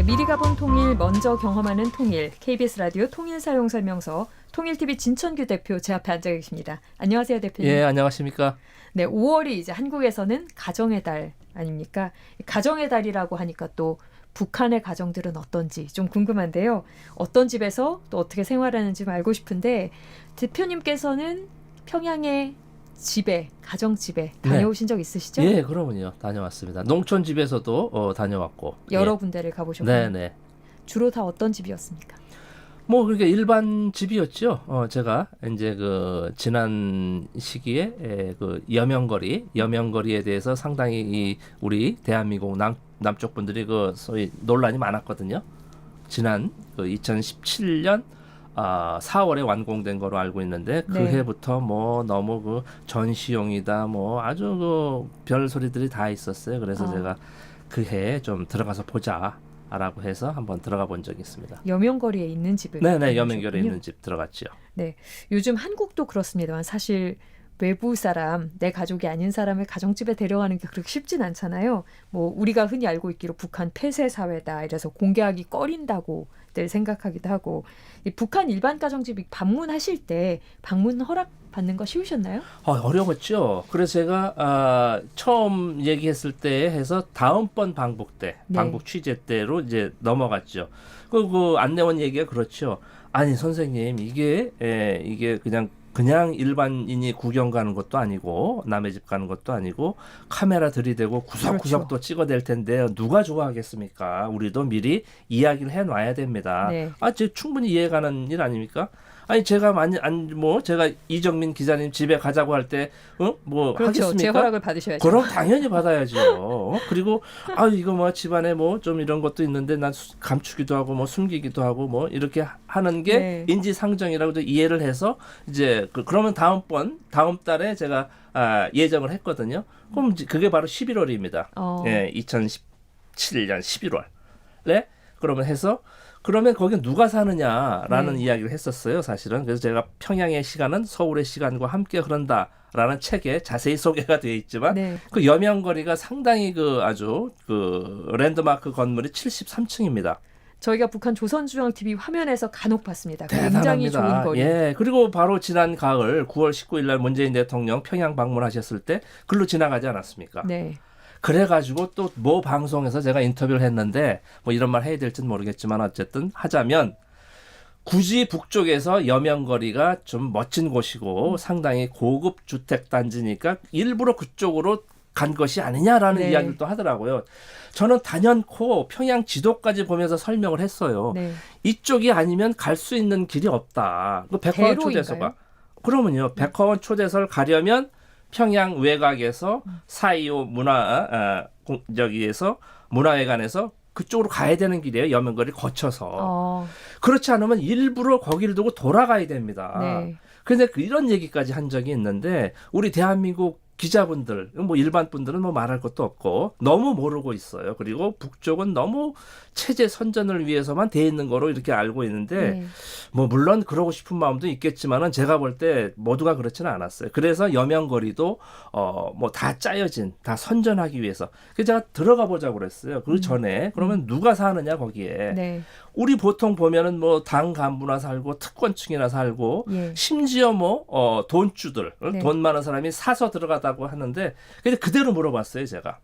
네, 미리 가본 통일, 먼저 경험하는 통일. KBS 라디오 통일 사용 설명서 통일TV 진천규 대표 제 앞에 앉아 계십니다. 안녕하세요, 대표님. 예, 안녕하십니까? 네, 5월이 이제 한국에서는 가정의 달 아닙니까? 가정의 달이라고 하니까 또 북한의 가정들은 어떤지 좀 궁금한데요. 어떤 집에서 또 어떻게 생활하는지 좀 알고 싶은데 대표님께서는 평양의 집에 가정 집에 다녀오신 적 있으시죠? 예, 그러면요. 다녀왔습니다. 농촌 집에서도 어, 다녀왔고. 여러 예. 군데를 가보셨군요. 네, 네. 주로 다 어떤 집이었습니까? 뭐 그렇게 일반 집이었죠. 어, 제가 이제 그 지난 시기에 에, 그 여명거리, 여명거리에 대해서 상당히 이 우리 대한민국 남 남쪽 분들이 그 소위 논란이 많았거든요. 지난 그 2017년 아, 4월에 완공된 거로 알고 있는데 그 네. 해부터 뭐 너무 그 전시용이다 뭐 아주 그 별 소리들이 다 있었어요. 그래서 아. 제가 그 해에 좀 들어가서 보자 라고 해서 한번 들어가 본 적이 있습니다. 여명거리에 있는 집을 네네 다녀오셨군요. 여명결에 있는 집 들어갔죠. 요즘 한국도 그렇습니다만 사실 외부 사람, 내 가족이 아닌 사람을 가정집에 데려가는 게 그렇게 쉽진 않잖아요. 뭐 우리가 흔히 알고 있기로 북한 폐쇄 사회다 이래서 공개하기 꺼린다고들 생각하기도 하고 이 북한 일반 가정집 방문하실 때 방문 허락 받는 거 쉬우셨나요? 어, 어려웠죠. 그래서 제가 아, 처음 얘기했을 때 해서 다음번 방북 때, 네. 방북 취재 때로 이제 넘어갔죠. 그, 그 안내원 얘기가 그렇죠. 아니 선생님 이게 에, 이게 그냥 그냥 일반인이 구경 가는 것도 아니고 남의 집 가는 것도 아니고 카메라 들이대고 구석구석 또 찍어댈 텐데 누가 좋아하겠습니까? 우리도 미리 이야기를 해놔야 됩니다. 네. 아, 제 충분히 이해가는 일 아닙니까? 아니 제가 많이 안 뭐 제가 이정민 기자님 집에 가자고 할 때 어뭐 그렇죠. 제 하겠습니까? 허락을 받으셔야죠. 그럼 당연히 받아야죠. 어? 그리고 아 이거 뭐 집안에 뭐 좀 이런 것도 있는데 난 수- 감추기도 하고 뭐 숨기기도 하고 뭐 이렇게 하- 하는 게 네. 인지상정이라고 이해를 해서 이제 그, 그러면 다음번 다음 달에 제가 아, 예정을 했거든요. 그럼 그게 바로 11월입니다. 어, 예, 2017년 11월. 네? 그러면 해서 그러면 거기 누가 사느냐라는 네. 이야기를 했었어요, 사실은. 그래서 제가 평양의 시간은 서울의 시간과 함께 흐른다라는 책에 자세히 소개가 되어 있지만 네. 그 여명거리가 상당히 그 아주 그 랜드마크 건물이 73층입니다. 저희가 북한 조선중앙TV 화면에서 간혹 봤습니다. 굉장히 좋은 대단합니다. 거리. 예. 그리고 바로 지난 가을 9월 19일 날 문재인 대통령 평양 방문하셨을 때 글로 지나가지 않았습니까? 네. 그래가지고 또 모 방송에서 제가 인터뷰를 했는데 뭐 이런 말 해야 될지는 모르겠지만 어쨌든 하자면 굳이 북쪽에서 여명거리가 좀 멋진 곳이고 상당히 고급 주택 단지니까 일부러 그쪽으로 간 것이 아니냐라는 네. 이야기를 또 하더라고요. 저는 단연코 평양 지도까지 보면서 설명을 했어요. 네. 이쪽이 아니면 갈 수 있는 길이 없다. 그 백화원? 초대소가. 그러면요. 백화원 초대소를 가려면 평양 외곽에서 사이오 문화 아, 공- 저기에서 문화회관에서 그쪽으로 가야 되는 길이에요. 여명거리 거쳐서. 어, 그렇지 않으면 일부러 거기를 두고 돌아가야 됩니다. 네. 근데 그 이런 얘기까지 한 적이 있는데 우리 대한민국 기자분들 뭐 일반 분들은 뭐 말할 것도 없고 너무 모르고 있어요. 그리고 북쪽은 너무 체제 선전을 위해서만 돼 있는 거로 이렇게 알고 있는데 네. 뭐 물론 그러고 싶은 마음도 있겠지만은 제가 볼 때 모두가 그렇지는 않았어요. 그래서 여명거리도 어 뭐 다 짜여진 다 선전하기 위해서 그래서 제가 들어가 보자고 그랬어요. 그 전에 그러면 누가 사느냐 거기에 네. 우리 보통 보면은 뭐 당 간부나 살고 특권층이나 살고 예. 심지어 뭐 어, 돈주들 어, 네. 돈 많은 사람이 사서 들어가다고 하는데 근데 그대로 물어봤어요 제가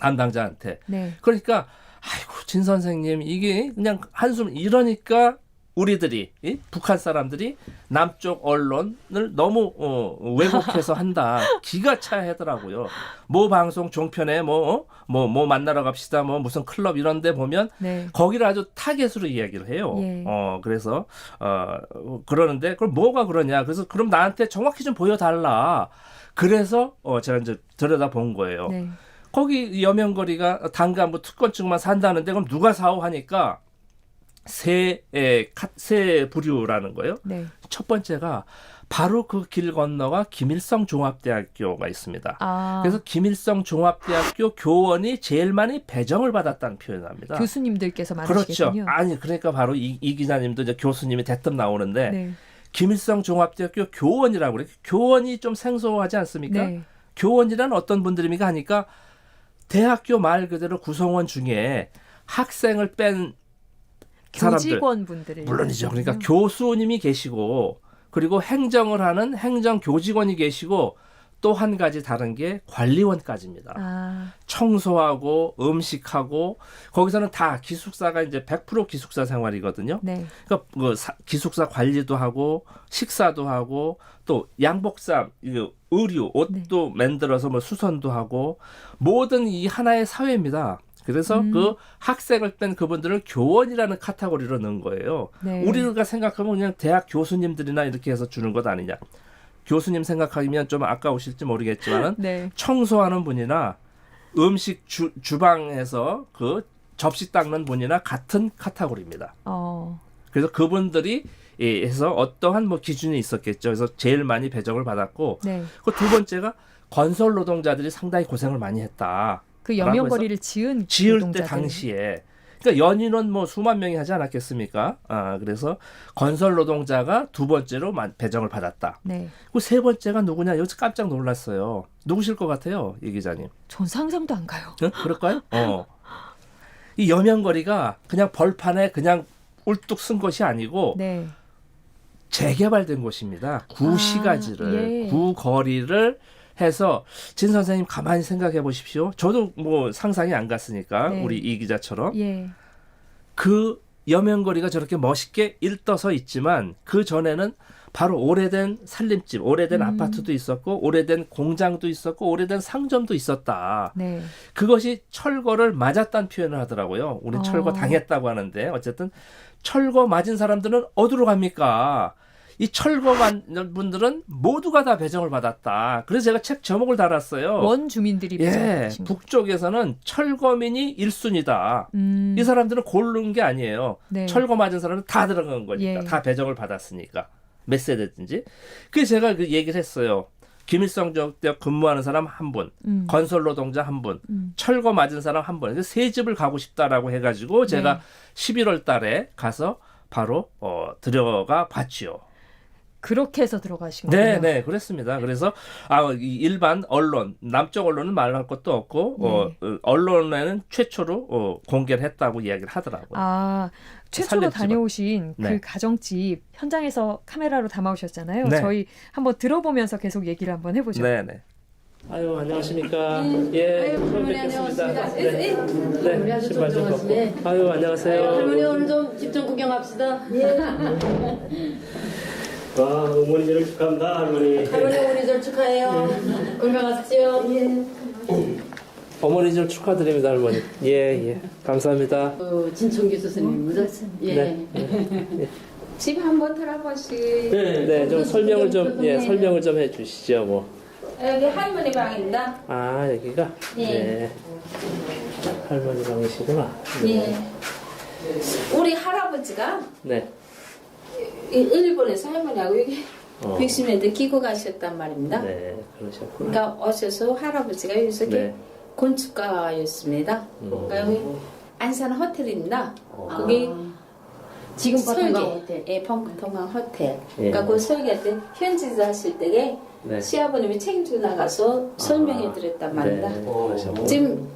담당자한테 네. 그러니까 아이고 진 선생님 이게 그냥 한숨 이러니까 우리들이 이? 북한 사람들이 남쪽 언론을 너무 어, 왜곡해서 한다 기가 차야 하더라고요 모 방송 종편에 뭐뭐 뭐 만나러 갑시다 뭐 무슨 클럽 이런데 보면 네. 거기를 아주 타겟으로 이야기를 해요. 예. 어 그래서 어 그러는데 그럼 뭐가 그러냐? 그래서 그럼 나한테 정확히 좀 보여달라. 그래서 어 제가 이제 들여다 본 거예요. 네. 거기 여명거리가 당간부 특권층만 산다는데 그럼 누가 사오 하니까 세세 부류라는 거예요. 네. 첫 번째가 바로 그 길 건너가 김일성 종합대학교가 있습니다. 아, 그래서 김일성 종합대학교 교원이 제일 많이 배정을 받았다는 표현을 합니다. 교수님들께서 그렇죠. 많으시겠군요. 아니 그러니까 바로 이, 이 기자님도 이제 교수님이 대뜸 나오는데 네. 김일성 종합대학교 교원이라고 그래. 교원이 좀 생소하지 않습니까? 네. 교원이란 어떤 분들입니까 하니까 대학교 말 그대로 구성원 중에 학생을 뺀 사람들 교직원분들을 물론이죠. 그러니까. 교수님이 계시고 그리고 행정을 하는 행정 교직원이 계시고 또 한 가지 다른 게 관리원까지입니다. 아, 청소하고 음식하고 거기서는 다 기숙사가 이제 100% 기숙사 생활이거든요. 네. 그러니까 그 사- 기숙사 관리도 하고 식사도 하고 또 양복衫, 이거 의류, 옷도 만들어서 뭐 수선도 하고 모든 이 하나의 사회입니다. 그래서 음. 그 학생을 뺀 그분들을 교원이라는 카테고리로 넣은 거예요. 네. 우리가 생각하면 그냥 대학 교수님들이나 이렇게 해서 주는 것 아니냐. 교수님 생각하면 좀 아까우실지 모르겠지만은 네. 청소하는 분이나 음식 주, 주방에서 그 접시 닦는 분이나 같은 카테고리입니다. 어. 그래서 그분들이 예, 해서 어떠한 뭐 기준이 있었겠죠. 그래서 제일 많이 배정을 받았고 네. 그두 번째가 건설 노동자들이 상당히 고생을 많이 했다. 그 여명거리를 지은 지을 노동자들. 때 당시에 그러니까 연인원 뭐 수만 명이 하지 않았겠습니까? 아 그래서 건설 노동자가 두 번째로 만- 배정을 받았다. 네. 그세 번째가 누구냐? 여기서 깜짝 놀랐어요. 누구실 것 같아요, 이 기자님? 전 상상도 안 가요. 응? 그럴까요? 어. 이 여명거리가 그냥 벌판에 그냥 울뚝 쓴 것이 아니고 네. 재개발된 곳입니다. 구시가지를 아, 예. 구거리를 해서 진 선생님 가만히 생각해 보십시오. 저도 뭐 상상이 안 갔으니까 네. 우리 이 기자처럼 예. 그 여명거리가 저렇게 멋있게 일떠서 있지만 그 전에는 바로 오래된 살림집, 오래된 음. 아파트도 있었고 오래된 공장도 있었고 오래된 상점도 있었다. 네. 그것이 철거를 맞았다는 표현을 하더라고요. 우린 어. 철거 당했다고 하는데 어쨌든 철거 맞은 사람들은 어디로 갑니까? 이 철거 맞은 분들은 모두가 다 배정을 받았다. 그래서 제가 책 제목을 달았어요. 원 주민들이 예. 북쪽에서는 철거민이 1순위다. 음. 이 사람들은 고른 게 아니에요. 네. 철거 맞은 사람은 다 들어간 거니까. 예. 다 배정을 받았으니까. 몇 세대든지. 그래서 제가 그 얘기를 했어요. 김일성 때 근무하는 사람 한 분, 음. 건설 노동자 한 분, 음. 철거 맞은 사람 한 분. 세 집을 가고 싶다라고 해가지고 제가 네. 11월 달에 가서 바로 어, 들어가 봤지요. 그렇게 해서 들어가신 거예요. 네, 네, 그랬습니다. 그래서 아, 이 일반 언론, 남쪽 언론은 말할 것도 없고 어, 네. 어, 언론에는 최초로 어, 공개를 했다고 이야기를 하더라고요. 아, 최초로 살림집은. 다녀오신 네. 그 가정집 현장에서 카메라로 담아오셨잖아요. 네. 저희 한번 들어보면서 계속 얘기를 한번 해보죠. 네, 네. 아유, 안녕하십니까? 예, 아유, 처음 할머니 뵙겠습니다. 안녕하십니까? 네, 예, 예. 네, 신발 좀. 벗고. 아유, 안녕하세요. 할머니 오늘 좀 집 좀 구경합시다. 아, 어머니를 축하합니다, 할머니. 할머니 오리절 축하해요. 건강하십시오. 어머니 좀 축하드립니다, 할머니. 예, 예. 감사합니다. 어, 진청규 스승님입니다. 예. 네. 집 한번 들어보시. 네, 네, 좀 설명을 좀, 예, 설명을 좀 해주시죠, 뭐. 여기 할머니 방입니다. 아, 여기가? 예. 네. 할머니 방이시구나. 예. 우리 할아버지가 네. 이- 일본에서 할머니하고 여기 어. 백신에도 기고 가셨단 말입니다. 네, 그러셨구나. 그러니까 오셔서 할아버지가 여기서 이렇게 네. 건축가였습니다. 음. 그러니까 여기 안산 호텔입니다. 어. 거기 지금 설계, 호텔. 예, 동강 호텔. 예. 그러니까 그 설계할 때 현지에서 하실 때에 네. 시아버님이 책임지고 나가서 설명해 드렸단 말입니다. 네, 그러셨구나. 지금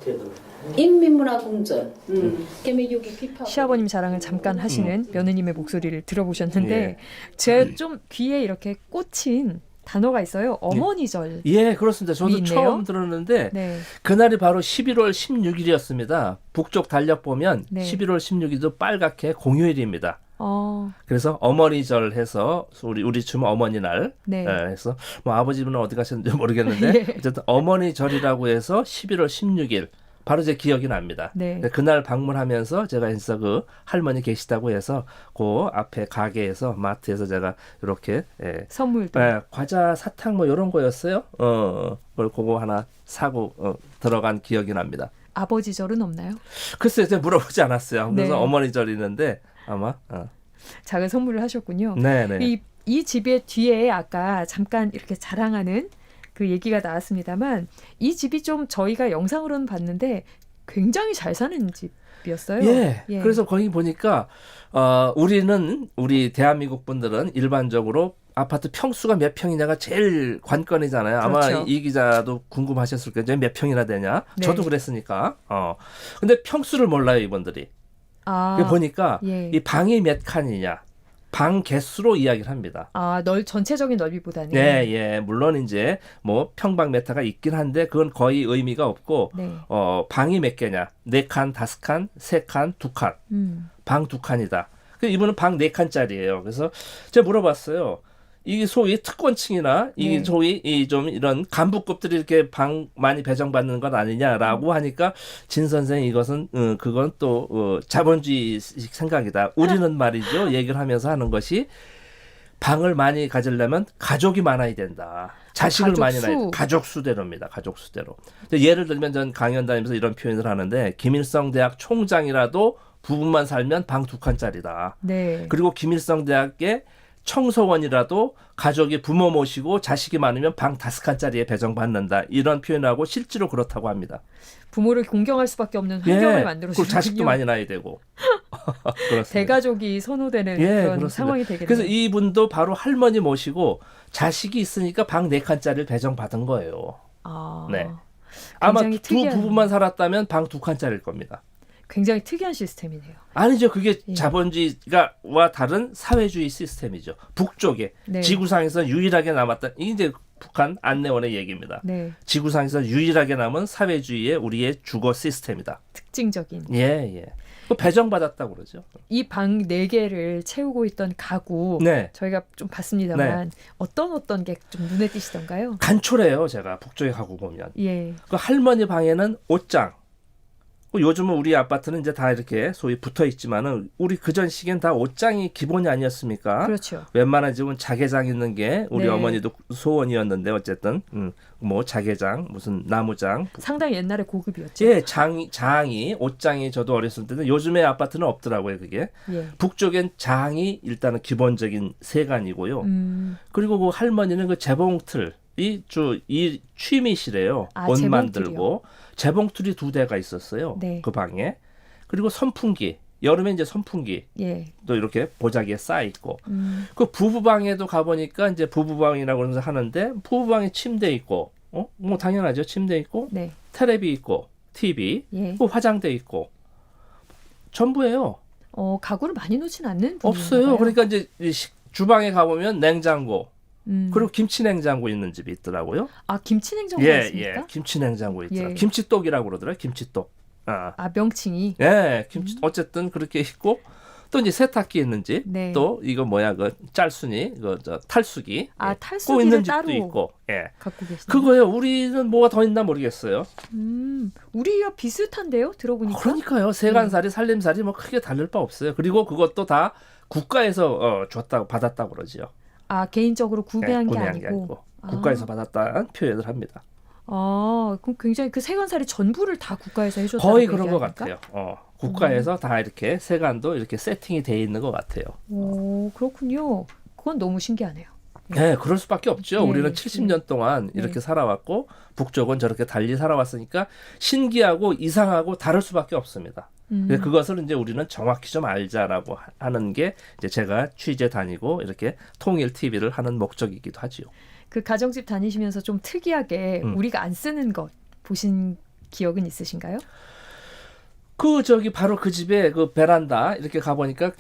인민문화공전. 음. 비파. 시아버님 자랑을 잠깐 하시는 며느님의 목소리를 들어보셨는데 예. 제좀 귀에 이렇게 꽂힌 단어가 있어요. 어머니절. 예, 그렇습니다. 저도 있네요. 처음 들었는데 네. 그날이 바로 11월 16일이었습니다. 북쪽 달력 보면 네. 11월 16일도 빨갛게 공휴일입니다. 어, 그래서 어머니절 해서 우리 우리 춤 어머니 날 네. 예, 해서 뭐 아버지는 어디 가셨는지 모르겠는데 예. 어쨌든 어머니절이라고 해서 11월 16일 바로 제 기억이 납니다. 네. 그날 방문하면서 제가 인사 그 할머니 계시다고 해서 그 앞에 가게에서 마트에서 제가 이렇게 예, 선물도. 예, 과자 사탕 뭐 이런 거였어요. 어, 그걸 그거 하나 사고 어, 들어간 기억이 납니다. 아버지 절은 없나요? 글쎄요, 제가 물어보지 않았어요. 그래서 네. 어머니절이는데 아마 어. 작은 선물을 하셨군요. 네, 네. 이, 이 집의 뒤에 아까 잠깐 이렇게 자랑하는 그 얘기가 나왔습니다만 이 집이 좀 저희가 영상으로는 봤는데 굉장히 잘 사는 집이었어요. 예. 예. 그래서 거기 보니까 어 우리는 우리 대한민국 분들은 일반적으로 아파트 평수가 몇 평이냐가 제일 관건이잖아요. 아마 그렇죠. 이 기자도 궁금하셨을 거예요. 몇 평이나 되냐? 네. 저도 그랬으니까. 어. 근데 평수를 몰라요, 이분들이. 아, 보니까 예. 이 방이 몇 칸이냐. 방 개수로 이야기를 합니다. 아, 넓 전체적인 넓이보다는 네, 예. 물론 이제 뭐 평방 메타가 있긴 한데 그건 거의 의미가 없고 네. 어, 방이 몇 개냐? 네 칸, 다섯 칸, 세 칸, 두 칸. 음. 방 두 칸이다. 그 이분은 방 네 칸짜리예요. 그래서 제가 물어봤어요. 이게 소위 특권층이나 이게 네. 소위 이 좀 이런 간부급들이 이렇게 방 많이 배정받는 것 아니냐라고 음. 하니까 진 선생 이것은 어, 그건 또 어, 자본주의 생각이다. 우리는 말이죠. 얘기를 하면서 하는 것이 방을 많이 가지려면 가족이 많아야 된다. 자식을 가족 많이 수. 낳아야 가족 수대로입니다. 가족 수대로. 예를 들면 전 강연 다니면서 이런 표현을 하는데 김일성 대학 총장이라도 부부만 살면 방 두 칸짜리다. 네. 그리고 김일성 대학의 청소원이라도 가족이 부모 모시고 자식이 많으면 방 다섯 칸짜리에 배정받는다. 이런 표현하고 실제로 그렇다고 합니다. 부모를 공경할 수밖에 없는 환경을 예. 만들어 주군요. 자식도 많이 낳아야 되고. 대가족이 선호되는 예, 그런 그렇습니다. 상황이 되겠네요. 그래서 이분도 바로 할머니 모시고 자식이 있으니까 방 네 칸짜리를 배정받은 거예요. 아, 네. 아마 두 특이한- 부부만 살았다면 방 두 칸짜리일 겁니다. 굉장히 특이한 시스템이네요. 아니죠. 그게 예. 자본주의가와 다른 사회주의 시스템이죠. 북쪽에 네. 지구상에서 유일하게 남았다. 이제 북한 안내원의 얘기입니다. 네, 지구상에서 유일하게 남은 사회주의의 우리의 주거 시스템이다. 특징적인 예, 예. 그 배정받았다고 그러죠. 이 방 네 개를 채우고 있던 가구 네. 저희가 좀 봤습니다만 어떤 어떤 게 좀 눈에 띄시던가요? 간초래요, 제가 북쪽에 가고 보면. 예, 그 할머니 방에는 옷장. 그 요즘은 우리 아파트는 이제 다 이렇게 소위 붙어 있지만은 우리 그전 시기엔 다 옷장이 기본이 아니었습니까? 그렇죠. 웬만한 집은 자개장 있는 게 우리 네. 어머니도 소원이었는데 어쨌든 음, 뭐 자개장 무슨 나무장 상당히 옛날에 고급이었죠. 예 장이 장이 옷장이 저도 어렸을 때는 요즘에 아파트는 없더라고요 그게 예. 북쪽엔 장이 일단은 기본적인 세간이고요 음, 그리고 그 할머니는 그 재봉틀 이주이 취미시래요 아, 옷 재봉틀이요? 만들고 재봉틀이 두 대가 있었어요 네. 그 방에 그리고 선풍기 여름에 이제 선풍기 예. 또 이렇게 보자기에 쌓여 있고 음, 그 부부방에도 가보니까 이제 부부방이라고 그러면서 하는데 부부방에 침대 있고 어? 뭐 당연하죠 침대 있고 네. 테레비 있고 TV 예. 그 화장대 있고 전부예요 어, 가구를 많이 놓진 않는 없어요. 그러니까 이제 주방에 가보면 냉장고 음. 그리고 김치 냉장고 있는 집이 있더라고요 아 김치 냉장고가 예 있습니까? 예 김치 냉장고 있더라 예. 김치떡이라고 그러더라고요 김치떡 아 아 명칭이 예, 김치 어쨌든 그렇게 있고 또 이제 세탁기 있는 집, 네. 또 이거 뭐야 그 짤순이 그 저 탈수기, 아, 예, 탈수기를 꼭 있는 집도 있고, 예, 갖고 계시네요. 그거요. 우리는 뭐가 더 있나 모르겠어요. 음, 우리와 비슷한데요? 들어보니까. 그러니까요, 세간살이 살림살이 뭐 크게 다를 바 없어요. 그리고 그것도 다 국가에서 어, 줬다고 받았다고 그러지요. 아 개인적으로 구매한 예, 게 구매한 아니고. 아. 국가에서 받았다는 표현을 합니다. 아, 그럼 굉장히 그 세관살이 전부를 다 국가에서 해줬다. 거의 그런 것 같아요. 어, 국가에서 다 이렇게 세간도 이렇게 세팅이 돼 있는 것 같아요. 오, 그렇군요. 그건 너무 신기하네요. 네, 그럴 수밖에 없죠. 네, 우리는 70년 동안 네. 이렇게 살아왔고 북쪽은 저렇게 달리 살아왔으니까 신기하고 이상하고 다를 수밖에 없습니다. 음, 근데 그것을 이제 우리는 정확히 좀 알자라고 하- 하는 게 이제 제가 취재 다니고 이렇게 통일 TV를 하는 목적이기도 하지요. 그 가정집 다니시면서 좀 특이하게 음. 우리가 안 쓰는 것 보신 기억은 있으신가요? 그 저기 바로 그 집에 그 베란다 이렇게 가 보니까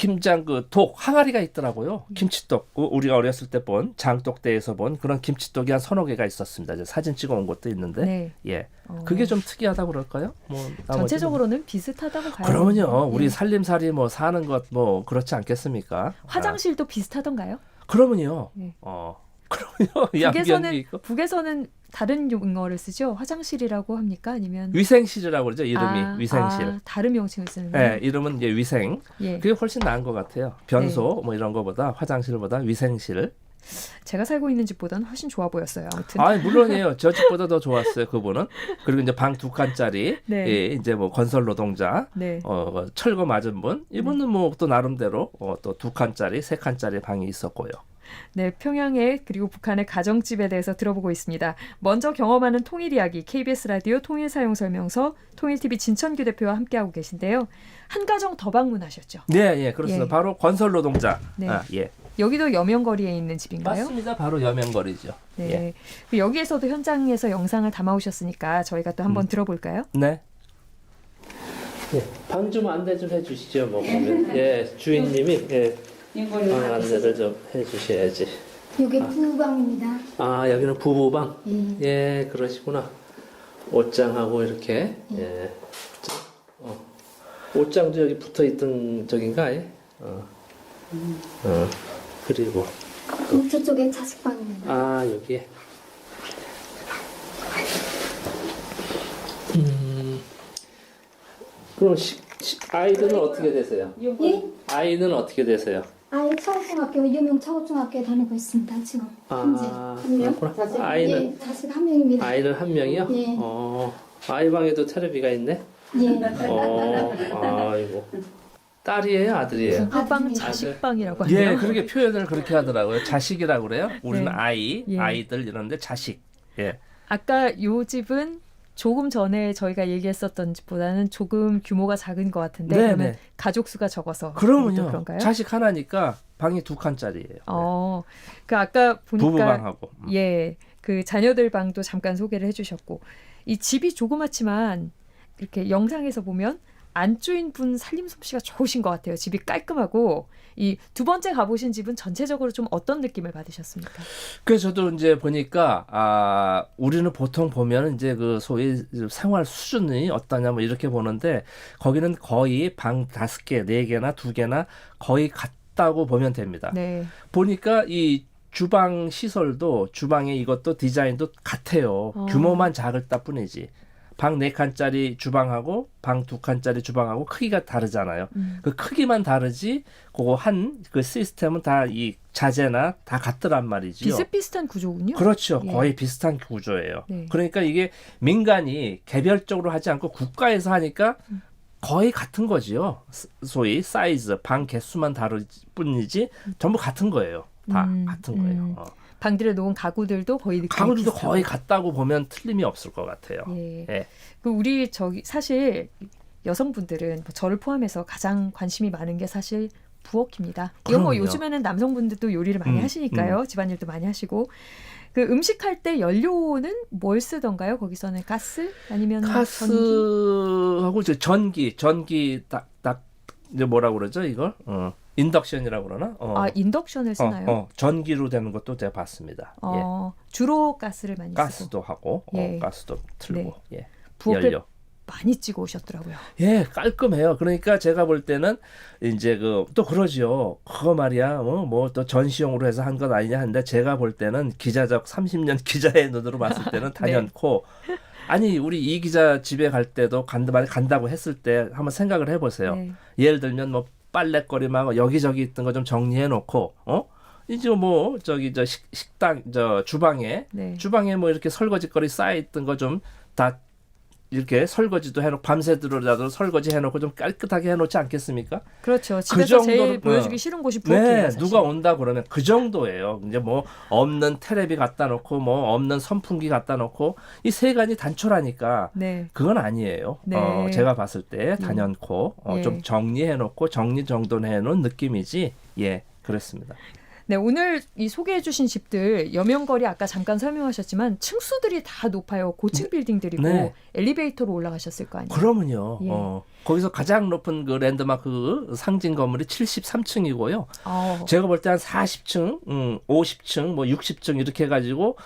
김장 그 독 항아리가 있더라고요. 김치떡 우- 우리가 어렸을 때 본 장독대에서 본 그런 김치떡이 한 서너 개가 있었습니다. 이제 사진 찍어 온 것도 있는데 네. 예 어, 그게 좀 특이하다 그럴까요? 뭐 전체적으로는 비슷하다고 봐요. 그러면요 우리 예. 살림살이 뭐 사는 것 뭐 그렇지 않겠습니까? 화장실도 비슷하던가요? 아, 그러면요 예. 어 양변기 북에서는 북에서는 다른 용어를 쓰죠. 화장실이라고 합니까? 아니면 위생실이라고 그러죠 이름이 아, 위생실. 아, 다른 명칭을 쓰는 예, 이름은 이제 위생. 예. 그게 훨씬 나은 것 같아요. 변소 네. 뭐 이런 거보다 화장실보다 위생실. 제가 살고 있는 집보다는 훨씬 좋아 보였어요. 아무튼 아 물론이에요. 저 집보다 더 좋았어요. 그분은. 그리고 이제 방 두 칸짜리. 네. 예, 이제 뭐 건설 노동자. 네. 어, 철거 맞은 분. 이분은 뭐 또 나름대로 어, 또 두 칸짜리, 세 칸짜리 방이 있었고요. 네, 평양의 그리고 북한의 가정집에 대해서 들어보고 있습니다. 먼저 경험하는 통일 이야기 KBS 라디오 통일 사용 설명서 통일 TV 진천규 대표와 함께하고 계신데요. 한 가정 더 방문하셨죠. 네, 예, 그렇습니다. 예. 바로 건설 노동자. 네. 아, 예. 여기도 여명거리에 있는 집인가요? 맞습니다. 바로 여명거리죠. 네. 예. 그 여기에서도 현장에서 영상을 담아 오셨으니까 저희가 또 한번 들어볼까요? 네. 예, 방좀 안내 좀 해주시죠. 뭐 그러면 예, 주인님이 예, 방 안내를 좀 해주셔야지. 이게 부방입니다. 아 여기는 부부방. 예. 예, 그러시구나. 옷장하고 이렇게. 예. 저, 어. 옷장도 여기 붙어 있던 저긴가? 예? 어. 어. 그리고 저쪽에 자식방입니다. 아 여기에. 음. 그럼 시, 시, 아이들은 어떻게 되세요? 예? 아이는 어떻게 되세요? 아이 차고중학교 유명 차고중학교에 다니고 있습니다. 지금 현재 아, 한 명. 그렇구나. 아이는 예, 자식 한 명입니다. 아이는 한 명이요? 예. 어, 아이 방에도 텔레비가 있네. 예. 어, 아이고. 딸이에요, 아들이에요? 아들입니다. 자식방이라고 예, 하네요. 그렇게 표현을 그렇게 하더라고요. 자식이라고 그래요. 우리는 네. 아이, 예. 아이들 이런데 자식. 예. 아까 요 집은 조금 전에 저희가 얘기했었던 집보다는 조금 규모가 작은 것 같은데 네, 그러면 네. 가족 수가 적어서 또 그러면요. 그런가요? 자식 하나니까 방이 두 칸짜리예요. 어, 그 아까 보니까 부부방하고. 음. 예, 그 자녀들 방도 잠깐 소개를 해주셨고 이 집이 조그맣지만 이렇게 영상에서 보면 안주인 분 살림 솜씨가 좋으신 것 같아요. 집이 깔끔하고 이 두 번째 가보신 집은 전체적으로 좀 어떤 느낌을 받으셨습니까? 그래서 저도 이제 보니까 아 우리는 보통 보면 이제 그 소위 생활 수준이 어떠냐 뭐 이렇게 보는데 거기는 거의 방 다섯 개, 네 개나 두 개나 거의 같다고 보면 됩니다. 네, 보니까 이 주방 시설도 주방의 이것도 디자인도 같아요. 어. 규모만 작을 뿐이지. 방 네 칸짜리 주방하고 방 두 칸짜리 주방하고 크기가 다르잖아요. 음. 그 크기만 다르지 그거 한 그 시스템은 다 이 자재나 다 같더란 말이지요. 비슷비슷한 구조군요. 그렇죠. 예. 거의 비슷한 구조예요. 네. 그러니까 이게 민간이 개별적으로 하지 않고 국가에서 하니까 거의 같은 거지요. 스- 소위 사이즈, 방 개수만 다를 뿐이지 전부 같은 거예요. 다 음, 같은 거예요. 음. 어. 방들에 놓은 가구들도 거의 가구들도 비슷하고. 거의 같다고 보면 틀림이 없을 것 같아요. 예. 예. 그 우리 저기 사실 여성분들은 뭐 저를 포함해서 가장 관심이 많은 게 사실 부엌입니다. 이건 뭐. 요즘에는 남성분들도 요리를 많이 음, 하시니까요. 집안일도 많이 하시고 그 음식할 때 연료는 뭘 쓰던가요? 거기서는 가스 아니면 전기? 가스하고 이제 전기, 전기 딱 딱 이제 뭐라고 그러죠 이걸? 어. 인덕션이라고 그러나? 어. 아 인덕션을 쓰나요? 어, 어, 전기로 되는 것도 제가 봤습니다. 예. 어, 주로 가스를 많이 가스도 하고 예. 어, 가스도 틀고 예. 부엌에 연료. 많이 찍어 오셨더라고요. 예, 깔끔해요. 그러니까 제가 볼 때는 이제 그 또 그러죠. 그거 말이야. 어, 뭐또 전시용으로 해서 한 건 아니냐 하는데 제가 볼 때는 기자적 30년 기자의 눈으로 봤을 때는 단연코 아니 우리 이 기자 집에 갈 때도 간다 만 간다고 했을 때 한번 생각을 해보세요. 네. 예를 들면 뭐 빨래거리만 여기저기 있던 거 좀 정리해 놓고 어 이제 뭐 저기 저 식, 식당 저 주방에 네. 주방에 뭐 이렇게 설거지거리 쌓여 있던 거 좀 다 이렇게 설거지도 해놓고 밤새도록라도 설거지 해놓고 좀 깨끗하게 해놓지 않겠습니까? 그렇죠. 집에서 제일 정도로- 보여주기 어. 싫은 곳이 부엌이에요. 네. 누가 온다 그러면 그 정도예요. 이제 뭐 없는 테레비 갖다 놓고 뭐 없는 선풍기 갖다 놓고 이세 가지 단촐하니까 네. 그건 아니에요. 네. 어, 제가 봤을 때 단연코 어, 예. 좀 정리해 놓고 정리 정돈해 놓은 느낌이지. 예, 그렇습니다. 네, 오늘 이 소개해 주신 집들 여명거리 아까 잠깐 설명하셨지만 층수들이 다 높아요. 고층 빌딩들이고 네. 엘리베이터로 올라가셨을 거 아니에요. 그러면요. 예. 어, 거기서 가장 높은 그 랜드마크 상징 건물이 73층이고요. 어, 제가 볼 때 한 40층, 음, 50층, 뭐 60층 이렇게 해 가지고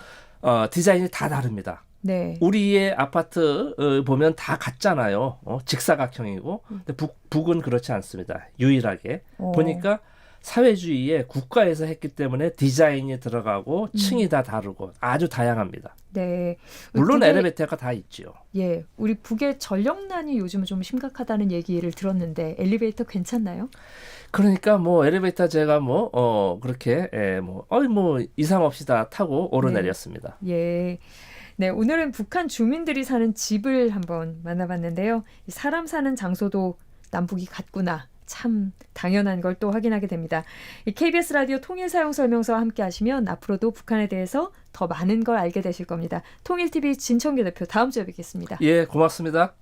어, 디자인이 다 다릅니다. 네. 우리의 아파트 어, 보면 다 같잖아요. 어, 직사각형이고. 근데 북, 북은 그렇지 않습니다. 유일하게. 어. 보니까 사회주의에 국가에서 했기 때문에 디자인이 들어가고 음. 층이 다 다르고 아주 다양합니다. 네. 물론 북에- 엘리베이터가 다 있죠. 예, 우리 북의 전력난이 요즘은 좀 심각하다는 얘기를 들었는데 엘리베이터 괜찮나요? 그러니까 뭐 엘리베이터 제가 뭐 어 그렇게 예, 뭐 어이 뭐 이상 없이 다 타고 오르내렸습니다. 예. 네, 오늘은 북한 주민들이 사는 집을 한번 만나봤는데요. 이 사람 사는 장소도 남북이 같구나. 참 당연한 걸 또 확인하게 됩니다. 이 KBS 라디오 통일 사용 설명서와 함께 하시면 앞으로도 북한에 대해서 더 많은 걸 알게 되실 겁니다. 통일 TV 진청규 대표 다음 주에 뵙겠습니다. 예, 고맙습니다.